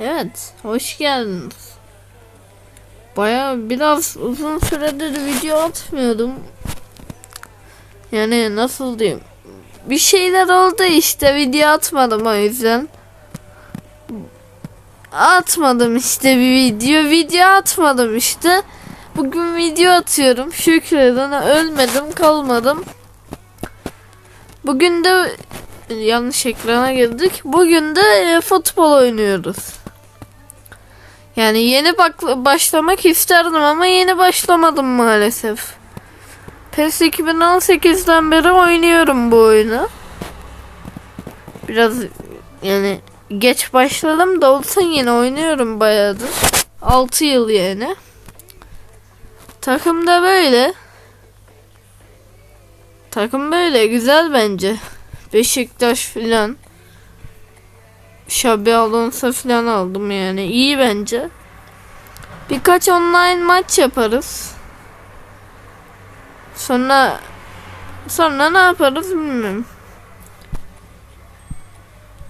Evet, hoş geldiniz. Baya biraz uzun süredir video atmıyordum. Yani nasıl diyeyim? Bir şeyler oldu işte video atmadım o yüzden. Atmadım işte bir video. Video atmadım işte. Bugün video atıyorum. Şükredin ölmedim kalmadım. Bugün de yanlış ekrana girdik. Bugün de e, futbol oynuyoruz. Yani yeni bak başlamak isterdim ama yeni başlamadım maalesef. PES 2018'den beri oynuyorum bu oyunu. Biraz yani geç başladım da olsun yine oynuyorum bayağıdır. 6 yıl yani. Takım da böyle. Takım böyle güzel bence. Beşiktaş filan. Şabi Alonso filan aldım yani. iyi bence. Birkaç online maç yaparız. Sonra sonra ne yaparız bilmiyorum.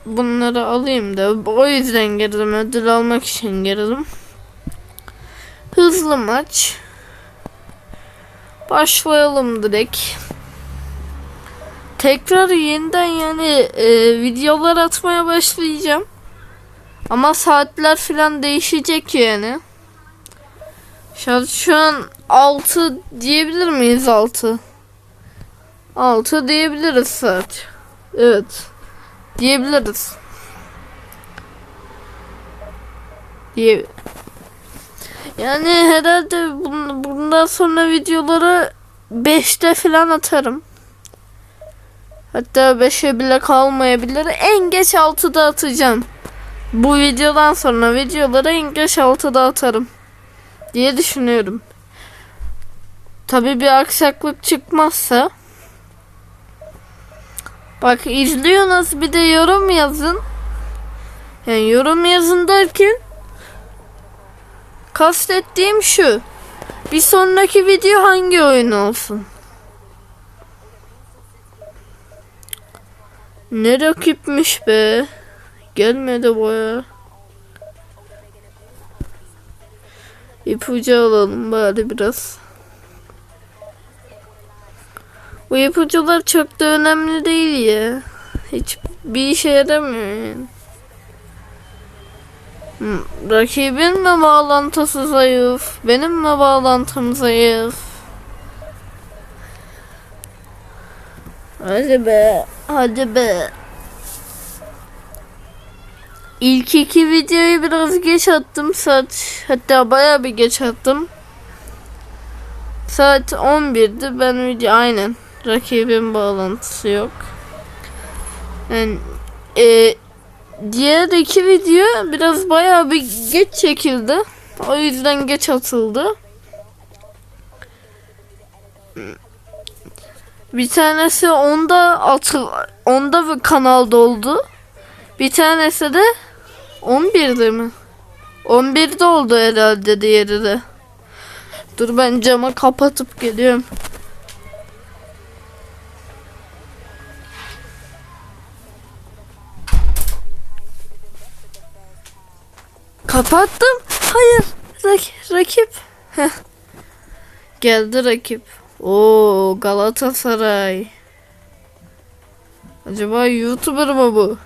Bunları alayım da o yüzden girdim. Ödül almak için girdim. Hızlı maç. Başlayalım direkt. Tekrar yeniden yani e, videolar atmaya başlayacağım. Ama saatler falan değişecek yani. An, şu an 6 diyebilir miyiz 6? 6 diyebiliriz saat. Evet. Diyebiliriz. Diye yani herhalde bun- bundan sonra videoları 5'te falan atarım. Hatta 5'e bile kalmayabilir. En geç 6'da atacağım. Bu videodan sonra videoları en geç 6'da atarım. Diye düşünüyorum. Tabi bir aksaklık çıkmazsa. Bak izliyorsunuz bir de yorum yazın. Yani yorum yazın derken kastettiğim şu. Bir sonraki video hangi oyun olsun? Ne rakipmiş be. Gelmedi boya. İpucu alalım bari biraz. Bu ipucular çok da önemli değil ya. Hiç bir işe yaramıyor Rakibin mi bağlantısı zayıf? Benim mi bağlantım zayıf? Hadi be. Hadi be. İlk iki videoyu biraz geç attım saat hatta baya bir geç attım. Saat 11'di ben video aynen rakibin bağlantısı yok. Yani e, diğer iki video biraz baya bir geç çekildi. O yüzden geç atıldı. Bir tanesi onda atıl onda bir kanalda oldu. Bir tanesi de 11'de mi? 11'de oldu herhalde diğeri de. Dur ben camı kapatıp geliyorum. Kapattım. Hayır. Rak- rakip. Heh. Geldi rakip. Oo Galatasaray. Acaba YouTuber mı bu?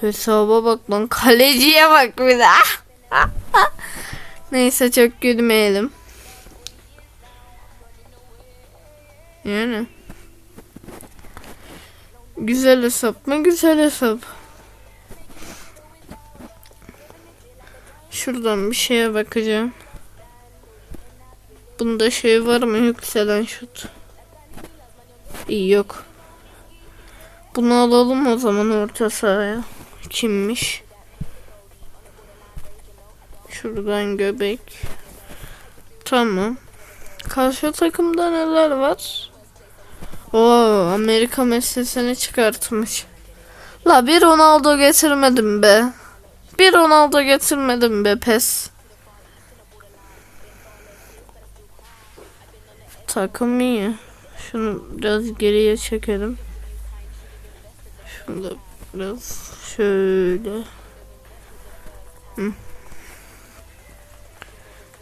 Hesaba bak lan kaleciye bak bir de. Neyse çok gülmeyelim. Yani. Güzel hesap mı? Güzel hesap. Şuradan bir şeye bakacağım. Bunda şey var mı yükselen şut? İyi yok. Bunu alalım o zaman orta sahaya. Kimmiş? Şuradan göbek. Tamam. Karşı takımda neler var? Oo, Amerika meselesini çıkartmış. La bir Ronaldo getirmedim be. Bir Ronaldo getirmedim be pes. Takım iyi. Şunu biraz geriye çekelim. Şunu da biraz şöyle. Hı.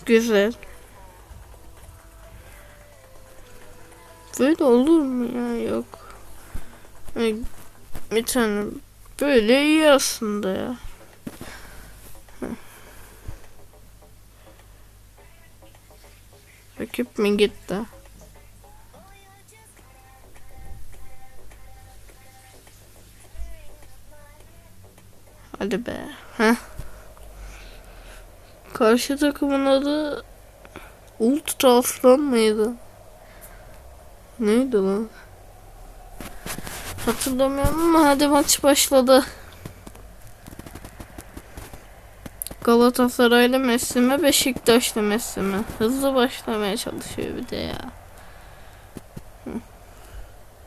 Güzel. Böyle olur mu ya? Yok. Bir tane böyle iyi aslında ya. Rakip mi gitti? Hadi be. Heh. Karşı takımın adı Ultra Aslan mıydı? Neydi lan? Hatırlamıyorum ama hadi maç başladı. Galatasaraylı Messi Beşiktaşlı Messi? Hızlı başlamaya çalışıyor bir de ya.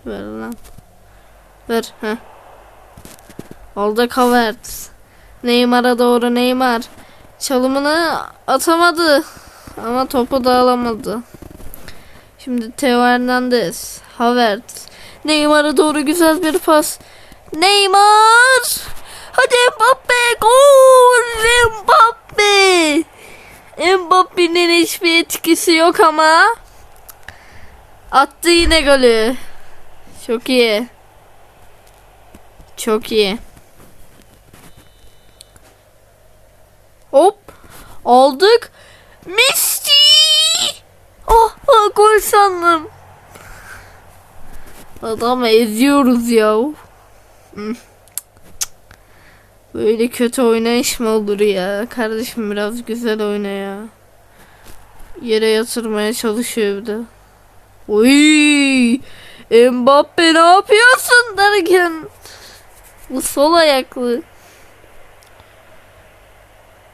Ver lan. Ver. Heh. Aldık Havertz. Neymar'a doğru Neymar. Çalımını atamadı. Ama topu da alamadı. Şimdi Theo Hernandez. Havertz. Neymar'a doğru güzel bir pas. Neymar! Hadi Mbappe! Gol! Mbappe! Mbappe'nin hiçbir etkisi yok ama attı yine golü. Çok iyi. Çok iyi. Hop. Aldık. Messi. Oh, oh gol sandım. Adamı eziyoruz ya. Hmm. Böyle kötü oynayış mı olur ya? Kardeşim biraz güzel oyna ya. Yere yatırmaya çalışıyor bir de. Oy! Mbappe ne yapıyorsun derken bu sol ayaklı.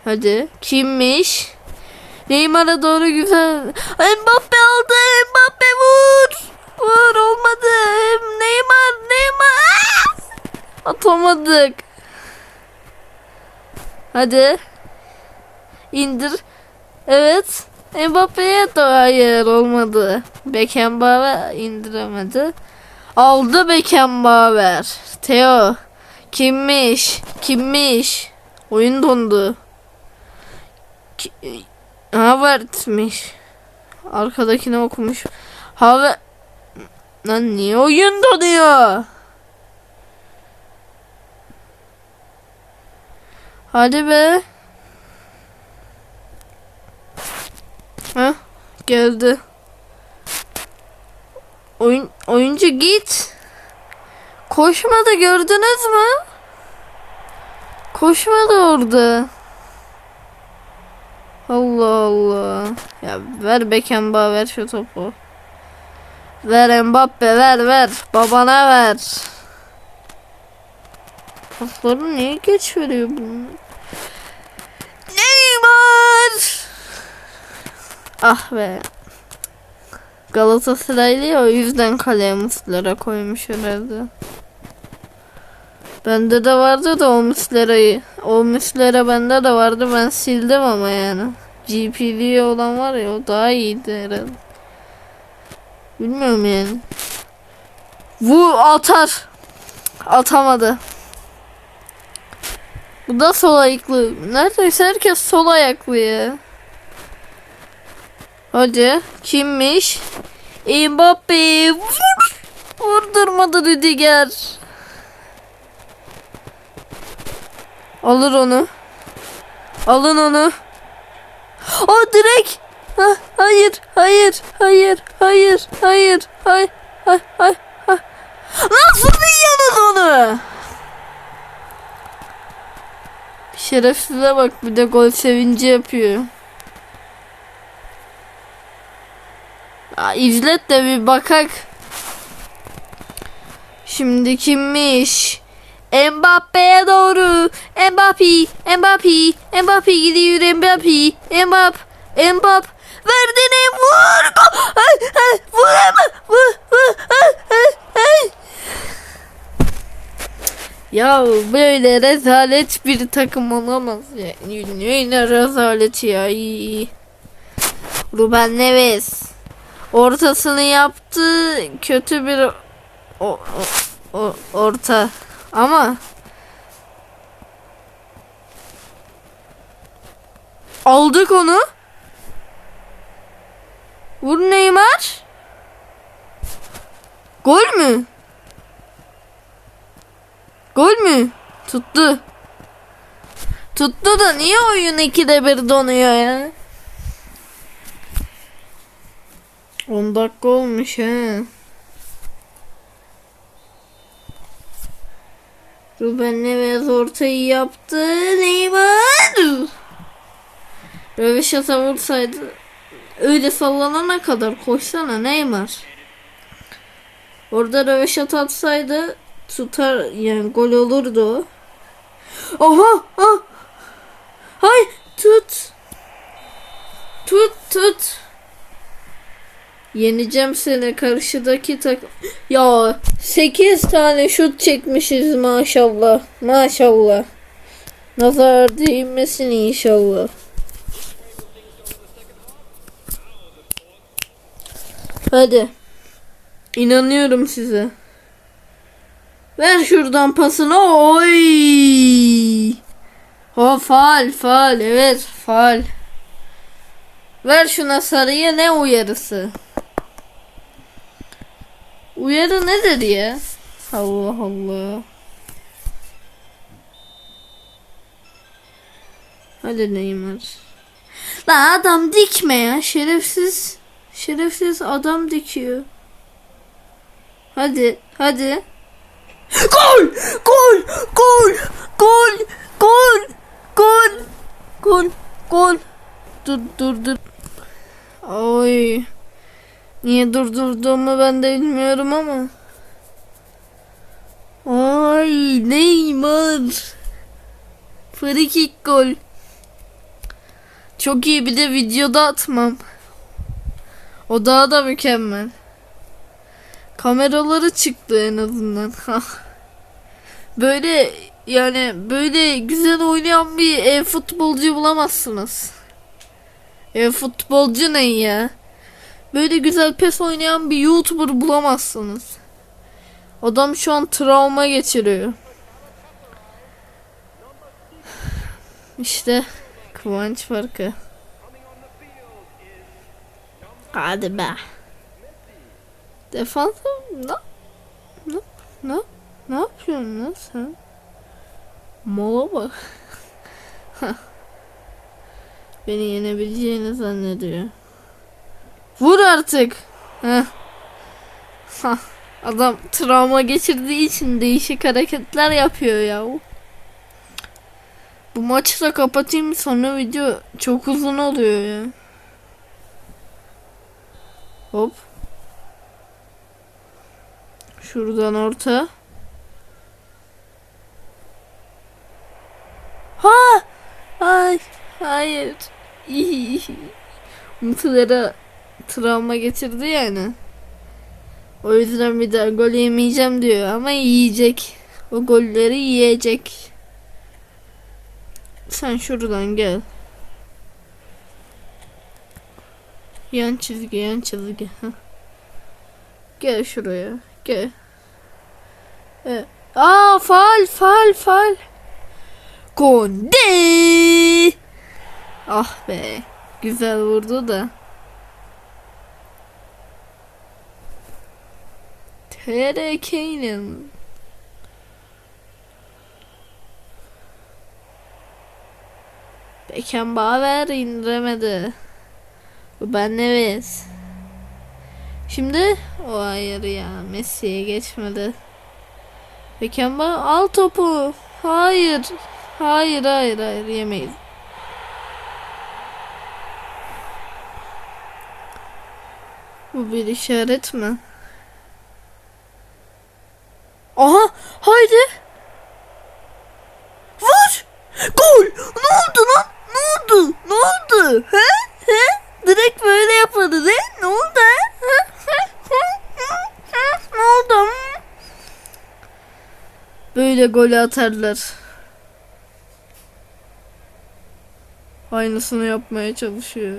Hadi. Kimmiş? Neymar'a doğru güzel. Mbappe aldı. Mbappe vur. Vur olmadı. Neymar. Neymar. Atamadık. Hadi. İndir. Evet. Mbappe'ye de hayır olmadı. Beckenbauer indiremedi. Aldı Beckenbauer. Theo. Kimmiş? Kimmiş? Oyun dondu. Havertz'miş. Arkadakine okumuş. Haver... Lan niye oyun donuyor? Hadi be. Ha? Geldi. Oyun oyuncu git. Koşmadı gördünüz mü? Koşmadı orada. Allah Allah. Ya ver Beckenbauer ver şu topu. Ver Mbappe ver ver. Babana ver. Pasları niye geç veriyor bunu? Neymar! Ah be. Galatasaraylı o yüzden kaleye Muslera koymuş herhalde. Bende de vardı da o Muslera'yı. O Muslera bende de vardı ben sildim ama yani. GP'li olan var ya o daha iyiydi herhalde. Bilmiyorum yani. Bu atar. Atamadı. Bu da sol ayaklı. Neredeyse herkes sol ayaklı ya. Hadi. Kimmiş? Mbappe. Vur. Vurdurmadı Rüdiger. Alır onu. Alın onu. O direk. Ha, hayır, hayır, hayır, hayır, hayır, hay, hay, hay, hay. Nasıl yiyorsun onu? Şerefsize bak bir de gol sevinci yapıyor. Aa, izlet de bir bakak. Şimdi kimmiş? Mbappe'ye doğru. Mbappe, Mbappe, Mbappe gidiyor Mbappe. Mbappe, Mbappe. Verdi ne vur. Ay, ay, vur ama. Vur. Ay, ay, ay. Ya böyle rezalet bir takım olamaz ya. Yine rezalet ya. Ruben Neves ortasını yaptı. Kötü bir o, o, o- orta. Ama aldık onu. Vur Neymar. Gol mü? Gol mü? Tuttu. Tuttu da niye oyun ikide bir donuyor ya? 10 dakika olmuş he. Ruben Neves ortayı yaptı. Neymar. Röveşata vursaydı öyle sallanana kadar koşsana Neymar. Orada röveşat atsaydı tutar yani gol olurdu. Oha! Ah! Hay tut. Tut tut. Yeneceğim seni karşıdaki tak. Ya 8 tane şut çekmişiz maşallah. Maşallah. Nazar değmesin inşallah. Hadi. İnanıyorum size. Ver şuradan pasını. Oy! Ha faal faal evet faal. Ver şuna sarıya ne uyarısı? Uyarı nedir ya? Allah Allah. Hadi Neymar. La adam dikme ya şerefsiz. Şerefsiz adam dikiyor. Hadi hadi. Gol! Gol! Gol! Gol! Gol! Gol! Gol! Gol! Dur dur dur. Oy. Niye durdurduğumu ben de bilmiyorum ama. Ay Neymar. Free gol. Çok iyi bir de videoda atmam. O daha da mükemmel. Kameraları çıktı en azından. böyle yani böyle güzel oynayan bir e, futbolcu bulamazsınız. E, futbolcu ne ya? Böyle güzel pes oynayan bir YouTuber bulamazsınız. Adam şu an travma geçiriyor. İşte kıvanç farkı. Hadi be. Defans ne? Ne? Ne? Ne yapıyorsun lan sen? Mola bak. Beni yenebileceğini zannediyor. Vur artık. Heh. Hah. Adam travma geçirdiği için değişik hareketler yapıyor ya. Bu maçı da kapatayım sonra video çok uzun oluyor ya. Hop. Şuradan orta. Ha! Ay, hayır. Mutlulara travma getirdi yani. O yüzden bir daha gol yemeyeceğim diyor ama yiyecek. O golleri yiyecek. Sen şuradan gel. Yan çizgi, yan çizgi. Gel şuraya. Gel. Evet. Aa fal fal fal. Gonde. Ah be. Güzel vurdu da. TRK'nin Beckenbauer indiremedi. Ben Neves. Şimdi o hayır ya Messi'ye geçmedi. Beckenbauer al topu. Hayır. Hayır hayır hayır yemeyiz. Bu bir işaret mi? Aha haydi. Vur. Gol. Ne oldu lan? Ne oldu? Ne oldu? He? He? Direkt böyle yapadı de. Ne oldu? He? Ne oldu? Böyle gol atarlar. Aynısını yapmaya çalışıyor.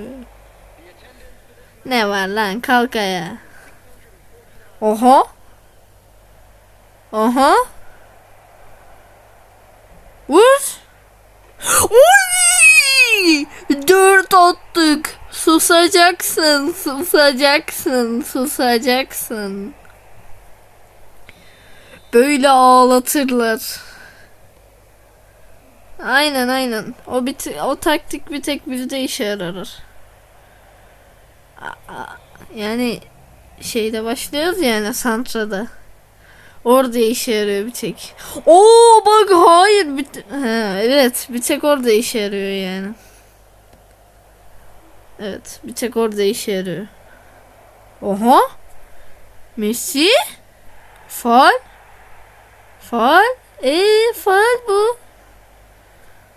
Ne var lan kalk ayağa. Oha. Aha. Vur. Oy! Dört attık. Susacaksın, susacaksın, susacaksın. Böyle ağlatırlar. Aynen aynen. O bir o taktik bir tek bizde işe yarar. Yani şeyde başlıyoruz yani Santra'da. Orada işe yarıyor bir tek. Oo bak hayır bir ha, evet bir tek orada işe yarıyor yani. Evet bir tek orada işe yarıyor. Oha. Messi. Faal. Faal. Eee faal bu.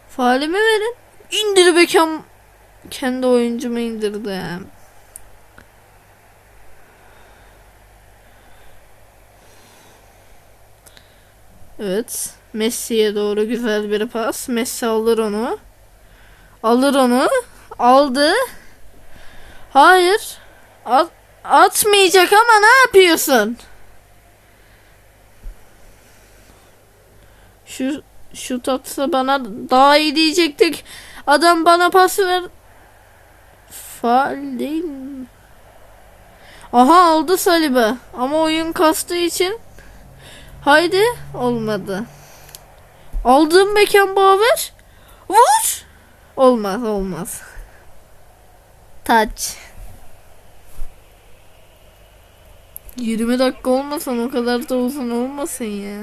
Faalimi verin. İndir Beckham. Kendi oyuncumu indirdi. Evet. Messi'ye doğru güzel bir pas. Messi alır onu. Alır onu. Aldı. Hayır. At, atmayacak ama ne yapıyorsun? Şu şut atsa bana daha iyi diyecektik. Adam bana pas ver. Faal? Aha aldı Saliba. Ama oyun kastığı için haydi olmadı. Aldım Beckenbauer. Vur. Olmaz olmaz. Taç. 20 dakika olmasan o kadar da uzun olmasın ya.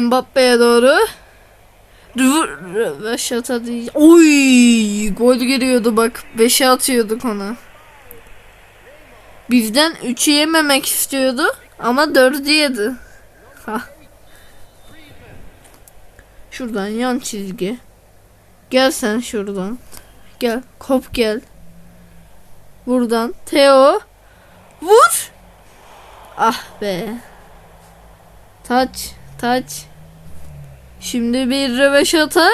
Mbappe'ye doğru. Röveşata değil. Oy! Gol geliyordu bak. 5'e atıyorduk ona. Bizden 3'ü yememek istiyordu. Ama 4'ü yedi. Hah. Şuradan yan çizgi. Gel sen şuradan. Gel. Kop gel. Buradan. Teo. Vur. Ah be. Taç. Taç. Şimdi bir röveşata.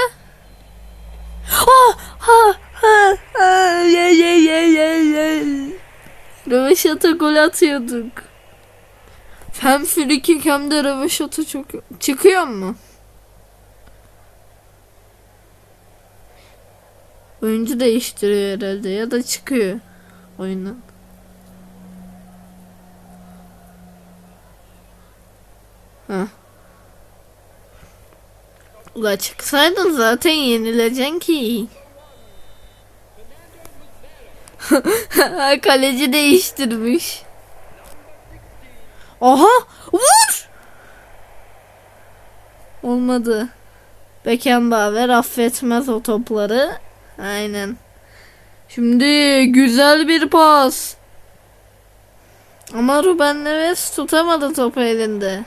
Ah, ha, ha, ha, ye, ye, ye, ye, ye. Röveşata gol atıyorduk. Hem frikik hem de röveşata çok çıkıyor mu? Oyuncu değiştiriyor herhalde ya da çıkıyor oyundan. Ha. Ula çıksaydın zaten yenileceksin ki. Kaleci değiştirmiş. Aha! Vur! Olmadı. Beckenbauer affetmez o topları. Aynen. Şimdi güzel bir pas. Ama Ruben Neves tutamadı topu elinde.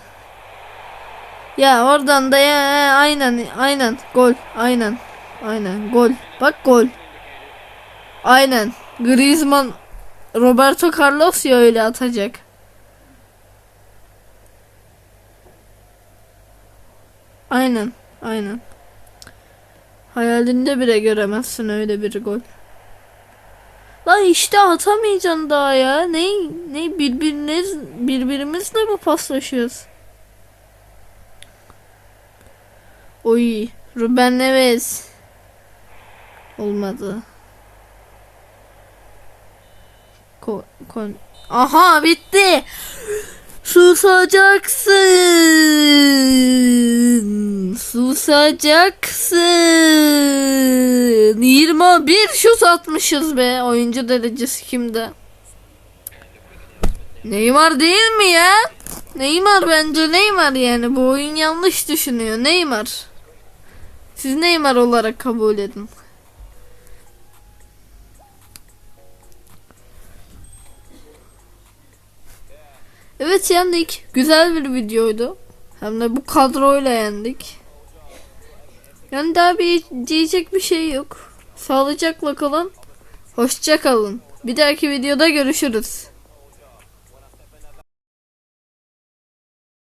Ya oradan da ya aynen aynen gol aynen aynen gol bak gol aynen Griezmann Roberto Carlos ya öyle atacak. Aynen aynen. Hayalinde bile göremezsin öyle bir gol. La işte atamayacaksın daha ya. Ne ne birbiriniz birbirimizle mi paslaşıyoruz? Oy, Ruben Neves. Olmadı. Ko kon Aha bitti. Susacaksın. Susacaksın. 21 şut atmışız be. Oyuncu derecesi kimde? Neymar değil mi ya? Neymar bence Neymar yani. Bu oyun yanlış düşünüyor. Neymar. Siz Neymar olarak kabul edin. Evet yendik. Güzel bir videoydu. Hem de bu kadroyla yendik. Yani daha bir diyecek bir şey yok. Sağlıcakla kalın. Hoşça kalın. Bir dahaki videoda görüşürüz.